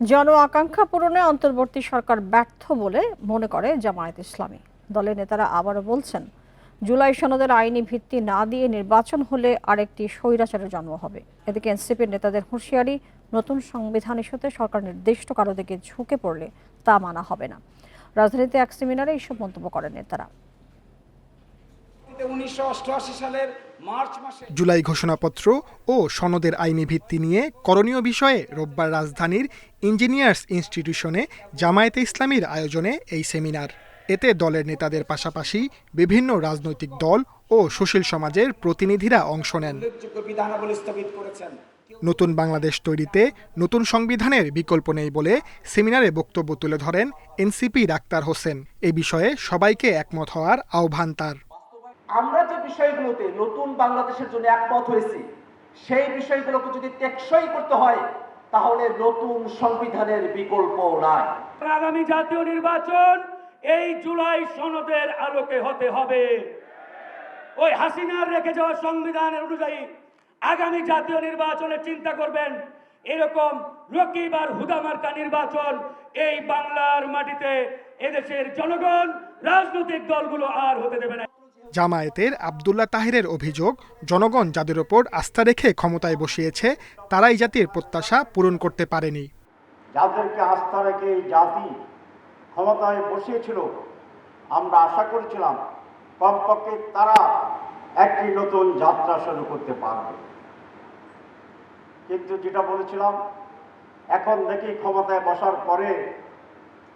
জন আকাঙ্ক্ষা পূরণে অন্তর্বর্তী সরকার ব্যর্থ বলে মনে করে জামায়াত ইসলামী। দলের নেতারা আবারও বলছেন, জুলাই সনদের আইনি ভিত্তি না দিয়ে নির্বাচন হলে আরেকটি স্বৈরাচারের জন্ম হবে। এদিকে এনসিপির নেতাদের হুঁশিয়ারি, নতুন সংবিধান ইস্যুতে সরকার নির্দিষ্ট কারও দিকে ঝুঁকে পড়লে তা মানা হবে না। রাজধানীতে এক সেমিনারে এইসব মন্তব্য করেন নেতারা। উনিশশো অষ্টআশি সালের জুলাই ঘোষণাপত্র ও সনদের আইনি ভিত্তি নিয়ে করণীয় বিষয়ে রোববার রাজধানীর ইঞ্জিনিয়ার্স ইনস্টিটিউশনে জামায়াতে ইসলামীর আয়োজনে এই সেমিনার। এতে দলের নেতাদের পাশাপাশি বিভিন্ন রাজনৈতিক দল ও সুশীল সমাজের প্রতিনিধিরা অংশ নেন। নতুন বাংলাদেশ তৈরিতে নতুন সংবিধানের বিকল্প নেই বলে সেমিনারে বক্তব্য তুলে ধরেন এনসিপি ডাক্তার হোসেন। এ বিষয়ে সবাইকে একমত হওয়ার আহ্বান তার। আমরা যে বিষয়গুলোতে নতুন বাংলাদেশের জন্য একমত হয়েছি, সেই বিষয়গুলোকে যদি টেকসই করতে হয়, তাহলে নতুন সংবিধানের বিকল্প নাই। আগামী জাতীয় নির্বাচন এই জুলাই সনদের আলোকে হতে হবে। ওই হাসিনার রেখে যাওয়া সংবিধানের অনুযায়ী আগামী জাতীয় নির্বাচনে চিন্তা করবেন, এরকম রকিব আর হুদামার্কা নির্বাচন এই বাংলার মাটিতে এদেশের জনগণ, রাজনৈতিক দলগুলো আর হতে দেবে না। জামায়াতের আবদুল্লাহ তাহিরের অভিযোগ, জনগণ যাদের ওপর আস্থা রেখে ক্ষমতায় বসিয়েছে, তারাই জাতির প্রত্যাশা পূরণ করতে পারেনি। যাদেরকে আস্থা রেখে জাতি ক্ষমতায় বসিয়েছিল, আমরা আশা করেছিলাম কমপক্ষে তারা একটি নতুন যাত্রা শুরু করতে পারবে। কিন্তু যেটা বলেছিলাম, এখন দেখি ক্ষমতায় বসার পরে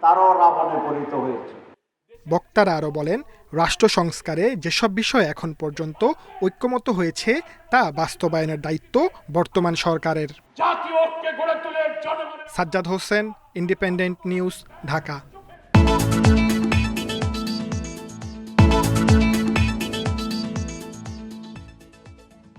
তারাও রাবণে পরিণত হয়েছে। বক্তারা আরও বলেন রাষ্ট্র সংস্কারে যেসব বিষয় এখন পর্যন্ত ঐক্যমত হয়েছে তা বাস্তবায়নের দায়িত্ব বর্তমান সরকারের। Sajjad Hossain Independent News Dhaka.